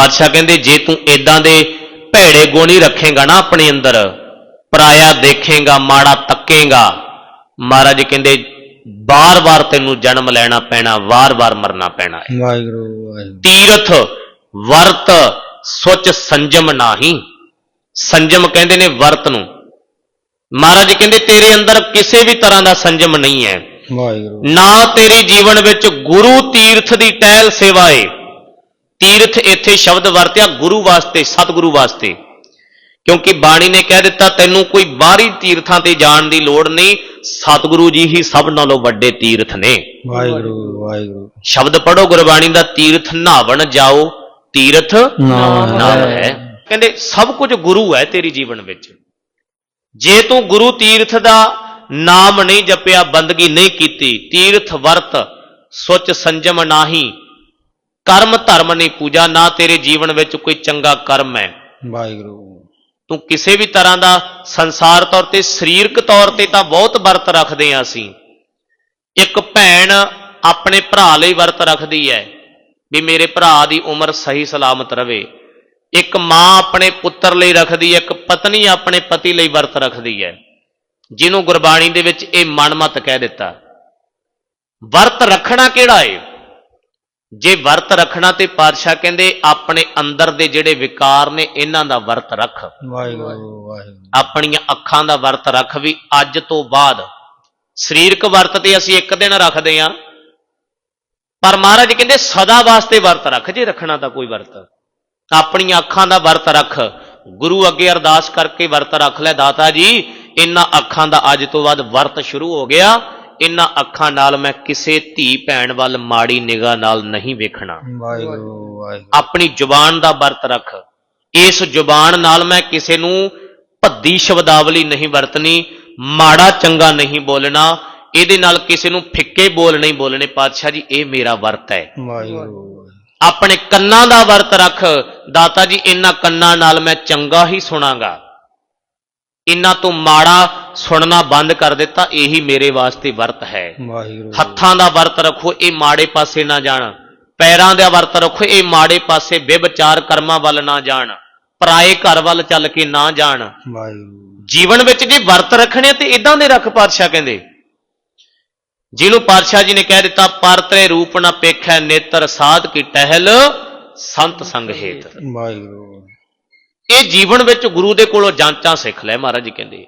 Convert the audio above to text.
ਪਾਤਸ਼ਾਹ ਕਹਿੰਦੇ ਜੇ ਤੂੰ ਇਦਾਂ ਦੇ ਭੈੜੇ ਗੁਣ ਹੀ ਰੱਖੇਗਾ ਨਾ ਆਪਣੇ ਅੰਦਰ ਪਰਾਇਆ ਦੇਖੇਗਾ ਮਾੜਾ ਤੱਕੇਗਾ ਮਹਾਰਾਜ ਕਹਿੰਦੇ ਬਾਰ-ਬਾਰ ਤੈਨੂੰ ਜਨਮ ਲੈਣਾ ਪੈਣਾ ਵਾਰ-ਵਾਰ ਮਰਨਾ ਪੈਣਾ ਹੈ। ਵਾਹਿਗੁਰੂ ਵਾਹਿਗੁਰੂ। ਤੀਰਥ ਵਰਤ ਸੁਚ ਸੰਜਮ ਨਾਹੀ। ਸੰਜਮ ਕਹਿੰਦੇ ਨੇ ਵਰਤ ਨੂੰ। ਮਹਾਰਾਜ ਕਹਿੰਦੇ ਤੇਰੇ ਅੰਦਰ ਕਿਸੇ ਵੀ ਤਰ੍ਹਾਂ ਦਾ ਸੰਜਮ ਨਹੀਂ ਹੈ। ਵਾਹਿਗੁਰੂ। ਨਾ ਤੇਰੀ ਜੀਵਨ ਵਿੱਚ ਗੁਰੂ ਤੀਰਥ ਦੀ ਟਹਿਲ ਸੇਵਾ ਏ। ਤੀਰਥ ਇੱਥੇ ਸ਼ਬਦ ਵਰਤਿਆ ਗੁਰੂ ਵਾਸਤੇ ਸਤਿਗੁਰੂ ਵਾਸਤੇ। ਕਿਉਂਕਿ ਬਾਣੀ ਨੇ ਕਹਿ ਦਿੱਤਾ ਤੈਨੂੰ ਕੋਈ ਬਾਹਰੀ ਤੀਰਥਾਂ ਤੇ ਜਾਣ ਦੀ ਲੋੜ ਨਹੀਂ ਸਤਿਗੁਰੂ ਜੀ ਹੀ ਸਭ ਨਾਲੋਂ ਵੱਡੇ ਤੀਰਥ ਨੇ। ਵਾਹਿਗੁਰੂ ਵਾਹਿਗੁਰੂ। ਸ਼ਬਦ ਪੜੋ ਗੁਰਬਾਣੀ ਦਾ ਤੀਰਥ ਨਹਾਵਣ ਜਾਓ ਤੀਰਥ ਨਾਮ। ਹੈ। ਕਹਿੰਦੇ ਸਭ ਕੁਝ ਗੁਰੂ ਹੈ ਤੇਰੀ ਜੀਵਨ ਵਿੱਚ। ਜੇ ਤੂੰ ਗੁਰੂ ਤੀਰਥ ਦਾ ਨਾਮ ਨਹੀਂ ਜਪਿਆ ਬੰਦਗੀ ਨਹੀਂ ਕੀਤੀ ਤੀਰਥ ਵਰਤ ਸੁਚ ਸੰਜਮ ਨਾਹੀ ਕਰਮ ਧਰਮ ਨਹੀਂ ਪੂਜਾ ਨਾ ਤੇਰੇ ਜੀਵਨ ਵਿੱਚ ਕੋਈ ਚੰਗਾ ਕਰਮ ਹੈ। ਵਾਹਿਗੁਰੂ। ਤੂੰ ਕਿਸੇ ਵੀ ਤਰ੍ਹਾਂ ਦਾ ਸੰਸਾਰ ਤੌਰ ਤੇ ਸਰੀਰਕ ਤੌਰ ਤੇ ਤਾਂ ਬਹੁਤ ਵਰਤ ਰੱਖਦੇ ਆ ਅਸੀਂ। ਇੱਕ ਭੈਣ ਆਪਣੇ ਭਰਾ ਲਈ ਵਰਤ ਰੱਖਦੀ ਹੈ ਵੀ ਮੇਰੇ ਭਰਾ ਦੀ ਉਮਰ ਸਹੀ ਸਲਾਮਤ ਰਵੇ। ਇੱਕ ਮਾਂ ਆਪਣੇ ਪੁੱਤਰ ਲਈ ਰੱਖਦੀ ਹੈ ਇੱਕ ਪਤਨੀ ਆਪਣੇ ਪਤੀ ਲਈ ਵਰਤ ਰੱਖਦੀ ਹੈ। ਜਿਹਨੂੰ ਗੁਰਬਾਣੀ ਦੇ ਵਿੱਚ ਇਹ ਮਨਮਤ ਕਹਿ ਦਿੱਤਾ। ਵਰਤ ਰੱਖਣਾ ਕਿਹੜਾ ਏ? ਜੇ ਵਰਤ ਰੱਖਣਾ ਤੇ ਪਾਤਸ਼ਾਹ ਕਹਿੰਦੇ ਆਪਣੇ ਅੰਦਰ ਦੇ ਜਿਹੜੇ ਵਿਕਾਰ ਨੇ ਇਹਨਾਂ ਦਾ ਵਰਤ ਰੱਖ। ਵਾਹਿਗੁਰੂ ਵਾਹਿਗੁਰੂ। ਆਪਣੀਆਂ ਅੱਖਾਂ ਦਾ ਵਰਤ ਰੱਖ ਵੀ ਅੱਜ ਤੋਂ ਬਾਅਦ। ਸਰੀਰਕ ਵਰਤ ਤੇ ਅਸੀਂ ਇੱਕ ਦਿਨ ਰੱਖਦੇ ਆਂ ਪਰ ਮਹਾਰਾਜ ਕਹਿੰਦੇ ਸਦਾ ਵਾਸਤੇ ਵਰਤ ਰੱਖ ਜੇ ਰੱਖਣਾ ਤਾਂ ਕੋਈ ਵਰਤ। ਆਪਣੀਆਂ ਅੱਖਾਂ ਦਾ ਵਰਤ ਰੱਖ। ਗੁਰੂ ਅੱਗੇ ਅਰਦਾਸ ਕਰਕੇ ਵਰਤ ਰੱਖ ਲੈ ਦਾਤਾ ਜੀ। ਇਹਨਾਂ ਅੱਖਾਂ ਦਾ ਅੱਜ ਤੋਂ ਬਾਅਦ ਵਰਤ ਸ਼ੁਰੂ ਹੋ ਗਿਆ। ਇਹਨਾਂ ਅੱਖਾਂ ਨਾਲ ਮੈਂ ਕਿਸੇ ਧੀ ਭੈਣ ਵੱਲ ਮਾੜੀ ਨਿਗਾਹ ਨਾਲ ਨਹੀਂ ਵੇਖਣਾ। ਵਾਹਿਗੁਰੂ ਵਾਹਿਗੁਰੂ। ਆਪਣੀ ਜ਼ੁਬਾਨ ਦਾ ਵਰਤ ਰੱਖ। ਇਸ ਜ਼ੁਬਾਨ ਨਾਲ ਮੈਂ ਕਿਸੇ ਨੂੰ ਭੱਦੀ ਸ਼ਬਦਾਵਲੀ ਨਹੀਂ ਵਰਤਣੀ ਮਾੜਾ ਚੰਗਾ ਨਹੀਂ ਬੋਲਣਾ ਇਹਦੇ ਨਾਲ ਕਿਸੇ ਨੂੰ ਫਿੱਕੇ ਬੋਲ ਨਹੀਂ ਬੋਲਣੇ। ਪਾਤਸ਼ਾਹ ਜੀ ਇਹ ਮੇਰਾ ਵਰਤ ਹੈ। ਵਾਹਿਗੁਰੂ ਆਪਣੇ ਕੰਨਾਂ ਦਾ ਵਰਤ ਰੱਖ। ਦਾਤਾ ਜੀ ਇਹਨਾਂ ਕੰਨਾਂ ਨਾਲ ਮੈਂ ਚੰਗਾ ਹੀ ਸੁਣਾਗਾ। ਇਹਨਾਂ ਤੋਂ ਮਾੜਾ ਸੁਣਨਾ ਬੰਦ ਕਰ ਦਿੱਤਾ ਇਹੀ ਮੇਰੇ ਵਾਸਤੇ ਵਰਤ ਹੈ। ਵਾਹਿਗੁਰੂ। ਹੱਥਾਂ ਦਾ ਵਰਤ ਰੱਖੋ ਇਹ ਮਾੜੇ ਪਾਸੇ ਨਾ ਜਾਣ। ਪੈਰਾਂ ਦਾ ਵਰਤ ਰੱਖੋ ਇਹ ਮਾੜੇ ਪਾਸੇ ਵਿਭਚਾਰ ਕਰਮਾਂ ਵੱਲ ਨਾ ਜਾਣ। ਪਰਾਏ ਘਰ ਵੱਲ ਚੱਲ ਕੇ ਨਾ ਜਾਣ। ਵਾਹਿਗੁਰੂ। ਜੀਵਨ ਵਿੱਚ ਜੇ ਵਰਤ ਰੱਖਣੇ ਤੇ ਇਦਾਂ ਦੇ ਰੱਖ ਪਾਤਸ਼ਾਹ ਕਹਿੰਦੇ। ਜਿਹਨੂੰ ਪਾਤਸ਼ਾਹ ਜੀ ਨੇ ਕਹਿ ਦਿੱਤਾ ਪਰਤਰੇ ਰੂਪ ਨਾ ਪੇਖੈ ਨੇਤਰ ਸਾਧ ਕੀ ਟਹਿਲ ਸੰਤ ਸੰਗ ਹੇਤ। ਵਾਹਿਗੁਰੂ। ਇਹ ਜੀਵਨ ਵਿੱਚ ਗੁਰੂ ਦੇ ਕੋਲੋਂ ਜਾਂਚਾਂ ਸਿੱਖ ਲੈ ਮਹਾਰਾਜ ਜੀ ਕਹਿੰਦੇ